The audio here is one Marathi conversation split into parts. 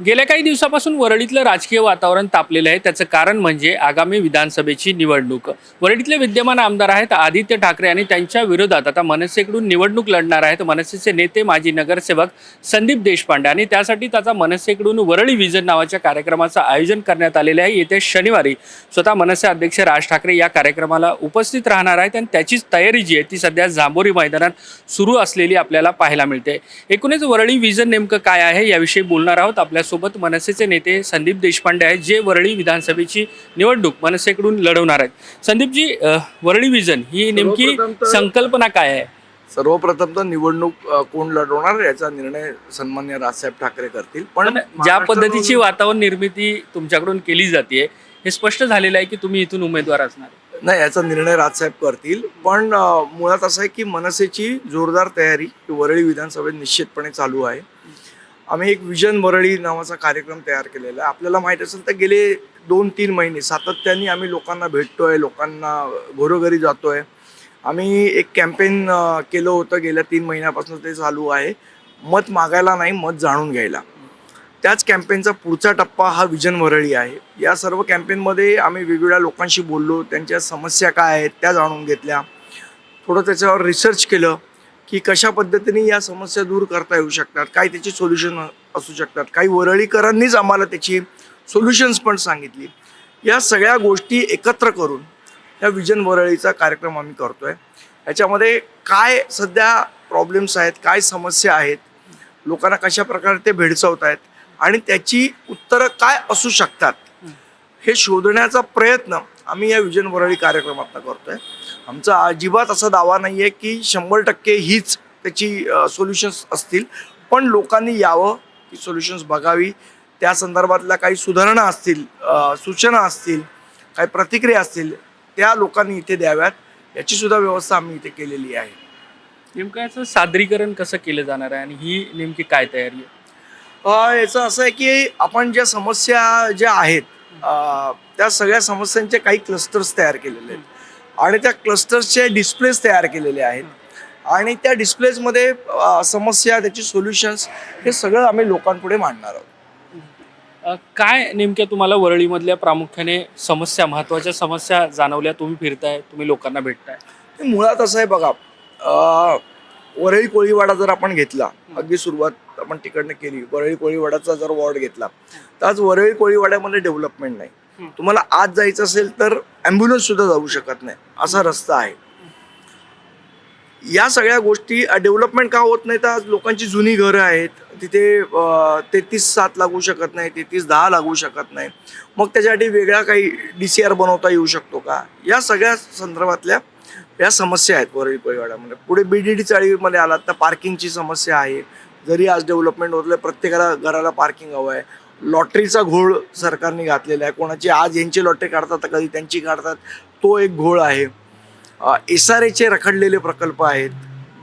गेल्या काही दिवसापासून वरळीतलं राजकीय वातावरण तापलेलं आहे. त्याचं कारण म्हणजे आगामी विधानसभेची निवडणूक. वरळीतले विद्यमान आमदार आहेत आदित्य ठाकरे आणि त्यांच्या विरोधात आता मनसेकडून निवडणूक लढणार आहेत. मनसेचे नेते माजी नगरसेवक संदीप देशपांडे आणि त्यासाठी त्याचा मनसेकडून वरळी विजन नावाच्या कार्यक्रमाचं आयोजन करण्यात आलेलं आहे. येत्या शनिवारी स्वतः मनसे अध्यक्ष राज ठाकरे या कार्यक्रमाला उपस्थित राहणार आहेत आणि त्याचीच तयारी जी आहे ती सध्या जांभोरी मैदानात सुरू असलेली आपल्याला पाहायला मिळते. एकूणच वरळी विजन नेमकं काय आहे याविषयी बोलणार आहोत आपल्या आपल्यासोबत मनसेचे नेते संदीप देशपांडे आहेत जे वरळी विधानसभेची निवडणूक मनसेकडून लढवणार आहेत. संदीपजी वरळी विजन ही नेमकी संकल्पना काय आहे? सर्वप्रथम तर निवडणूक कोण लढवणार याचा निर्णय सन्मान्य राजसाहेब ठाकरे करतील. पण ज्या पद्धतीची वातावरण निर्मिती तुमच्याकडून केली जाते हे स्पष्ट झालेलं आहे की तुम्ही इथून उमेदवार असणार नाही याचा निर्णय राजसाहेब करतील. पण मुळात असं आहे की मनसेची जोरदार तयारी वरळी विधानसभेत निश्चितपणे चालू आहे. आम्ही एक विजन वरळी नावाचा कार्यक्रम तयार केलेला आहे. आपल्याला माहीत असेल तर गेले दोन तीन महिने सातत्याने आम्ही लोकांना भेटतोय लोकांना घरोघरी जातोय. आम्ही एक कॅम्पेन केलं होतं गेल्या तीन महिन्यापासून ते चालू आहे. मत मागायला नाही मत जाणून घ्यायला. त्याच कॅम्पेनचा पुढचा टप्पा हा विजन वरळी आहे. या सर्व कॅम्पेनमध्ये आम्ही वेगवेगळ्या लोकांशी बोललो त्यांच्या समस्या काय आहेत त्या जाणून घेतल्या. थोडं त्याच्यावर रिसर्च केलं. की कशा पद्धतीने या समस्या दूर करता येऊ शकतात काय त्याची सोल्युशन असू शकतात काही वरळीकरांनीच आम्हाला त्याची सोल्युशन्स पण सांगितली. या सगळ्या गोष्टी एकत्र करून या विजन वरळीचा कार्यक्रम आम्ही करतो आहे याच्यामध्ये काय सध्या प्रॉब्लेम्स आहेत काय समस्या आहेत लोकांना कशा प्रकारे ते भेडसावत आहेत आणि त्याची उत्तरं काय असू शकतात हे शोधण्याचा प्रयत्न आम्ही या विजन वरळी कार्यक्रमातून करतो आहे आमचा अजिबात असा दावा नाही आहे की शंभर टक्के हीच त्याची सोल्युशन्स असतील. पण लोकांनी यावं ती सोल्युशन्स बघावी. त्या संदर्भातल्या काही सुधारणा असतील सूचना असतील काही प्रतिक्रिया असतील त्या लोकांनी इथे द्याव्यात. याची सुद्धा व्यवस्था आम्ही इथे केलेली आहे. नेमकं याचं सादरीकरण कसं केलं जाणार आहे आणि ही नेमकी काय तयारी आहे? याचं असं आहे की आपण ज्या समस्या ज्या आहेत त्या सगळ्या समस्यांचे काही क्लस्टर्स तयार केलेले आहेत. आणि त्या क्लस्टर्सचे डिस्प्लेस तयार केलेले आहेत. आणि त्या डिस्प्लेसमध्ये अ, समस्या त्याची सोल्युशन्स हे सगळं आम्ही लोकांपुढे मांडणार आहोत. काय नेमक्या तुम्हाला वरळीमधल्या प्रामुख्याने समस्या महत्त्वाच्या समस्या जाणवल्या? तुम्ही फिरताय तुम्ही लोकांना भेटताय. मुळात असं आहे बघा वरळी कोळीवाडा जर आपण घेतला अगदी सुरुवात आपण तिकडनं केली वरळी कोळीवाडाचा जर वॉर्ड घेतला तर आज वरळी कोळीवाड्यामध्ये डेव्हलपमेंट नाही. तुम्हाला आज जायचं असेल तर ॲम्ब्युलन्स सुद्धा जाऊ शकत नाही. असा रस्ता आहे. या सगळ्या गोष्टी डेव्हलपमेंट का होत नाही तर आज? लोकांची जुनी घरं आहेत. तिथे तेहतीस सात लागू शकत नाही तेहतीस दहा लागू शकत नाही. मग त्याच्यासाठी वेगळा काही डी सी आर बनवता येऊ शकतो का? या सगळ्या संदर्भातल्या या समस्या आहेत वरळी परिवाडामध्ये पुढे बी डी डी चाळीमध्ये आलात तर पार्किंगची समस्या आहे. जरी आज डेव्हलपमेंट होत प्रत्येकाला घराला पार्किंग हवं आहे. लॉटरीचा घोळ सरकारने घातलेला आहे. कोणाची आज यांची लॉटरी काढतात तर कधी त्यांची काढतात तो एक घोळ आहे. एस आर एचे रखडलेले प्रकल्प आहेत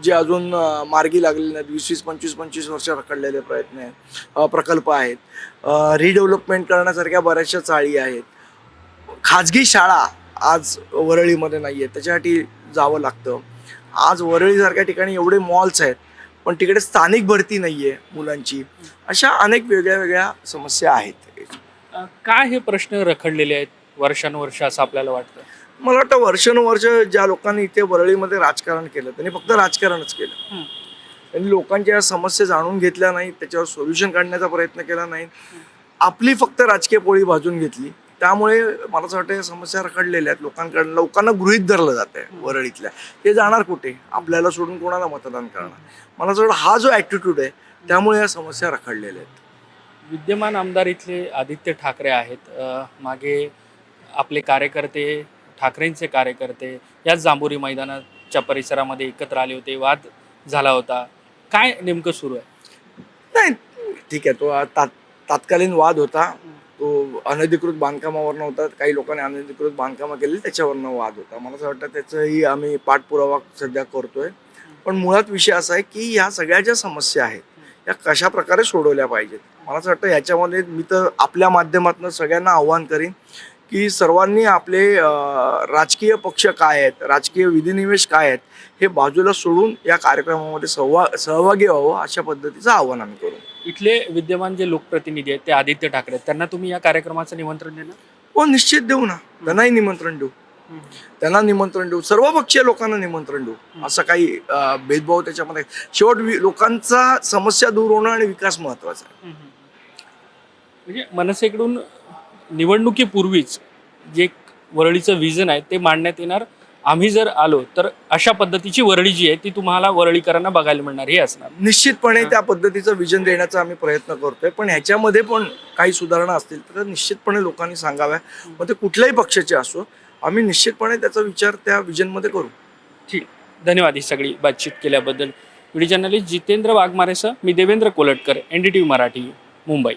जे अजून मार्गी लागलेले नाहीत. वीस वीस पंचवीस पंचवीस वर्ष रखडलेले प्रयत्न आहेत प्रकल्प आहेत. रिडेव्हलपमेंट करण्यासारख्या बऱ्याचशा चाळी आहेत. खाजगी शाळा आज वरळीमध्ये नाही आहेत त्याच्यासाठी जावं लागतं. आज वरळीसारख्या ठिकाणी एवढे मॉल्स आहेत पण तिकडे स्थानिक भरती नाही आहे मुलांची. अशा अनेक वेगळ्या वेगळ्या समस्या आहेत. काय हे प्रश्न रखडलेले आहेत वर्षानुवर्ष असं आपल्याला वाटतं? मला वाटतं वर्षानुवर्ष ज्या लोकांनी इथे वरळीमध्ये राजकारण केलं त्यांनी फक्त राजकारणच केलं. त्यांनी लोकांच्या समस्या जाणून घेतल्या नाहीत त्याच्यावर सोल्युशन काढण्याचा प्रयत्न केला नाही आपली फक्त राजकीय पोळी भाजून घेतली. त्यामुळे मला असं वाटतं या समस्या रखडलेल्या आहेत. लोकांकडनं लोकांना गृहित धरलं जात आहे वरळीतल्या. ते जाणार कुठे? आपल्याला सोडून कोणाला मतदान करणार? मला असं वाटतं हा जो ॲटिट्यूड आहे त्यामुळे या समस्या रखडलेल्या आहेत. विद्यमान आमदार इथले आदित्य ठाकरे आहेत. मागे आपले कार्यकर्ते ठाकरेंचे कार्यकर्ते याच जांभोरी मैदानाच्या परिसरामध्ये एकत्र आले होते. वाद झाला होता. काय नेमकं सुरू आहे? नाही ठीक आहे. तो तात तात्कालीन वाद होता. तो अनधिकृत बांधकामावरनं होता काही लोकांनी अनधिकृत बांधकामं केली त्याच्यावरनं वाद होता. मला असं वाटतं त्याचंही आम्ही पाठपुरावा सध्या करतोय. पण मुळात विषय असा आहे की ह्या सगळ्या ज्या समस्या आहेत या कशा प्रकारे सोडवल्या पाहिजेत? मला असं वाटतं याच्यामध्ये मी तर आपल्या माध्यमातून सगळ्यांना आव्हान करीन की सर्वांनी आपले राजकीय पक्ष काय आहेत राजकीय विधिनिवेश काय आहेत हे बाजूला सोडून या कार्यक्रमामध्ये सहवा सहभागी व्हावं अशा पद्धतीचं आव्हान आम्ही करू. इथले विद्यमान जे लोकप्रतिनिधी आहेत ते आदित्य ठाकरे आहेत. त्यांना तुम्ही या कार्यक्रमाचं निमंत्रण देणार? हो निश्चित देऊ ना. त्यांनाही निमंत्रण देऊ. त्यांना निमंत्रण देऊ. सर्व पक्षीय लोकांना निमंत्रण देऊ. असं काही भेदभाव त्याच्यामध्ये. शेवट लोकांचा समस्या दूर होणं आणि विकास महत्त्वाचा आहे. म्हणजे मनसेकडून निवडणुकीपूर्वीच जे वरळीचं विजन आहे ते मांडण्यात येणार आम्ही जर आलो तर अशा पद्धतीची वरळी जी आहे ती तुम्हाला वरळीकरांना बघायला मिळणार हे असणार. निश्चितपणे त्या पद्धतीचं विजन देण्याचा आम्ही प्रयत्न करतोय. पण ह्याच्यामध्ये पण काही सुधारणा असतील तर निश्चितपणे लोकांनी सांगाव्या. मग ते कुठल्याही पक्षाचे असो आम्ही निश्चितपणे त्याचा विचार त्या विजनमध्ये करू. ठीक. धन्यवाद ही सगळी बातचीत केल्याबद्दल. व्हिडिओ जर्नलिस्ट जितेंद्र वाघमारेसह मी Devendra Kolatkar N D T V Marathi Mumbai.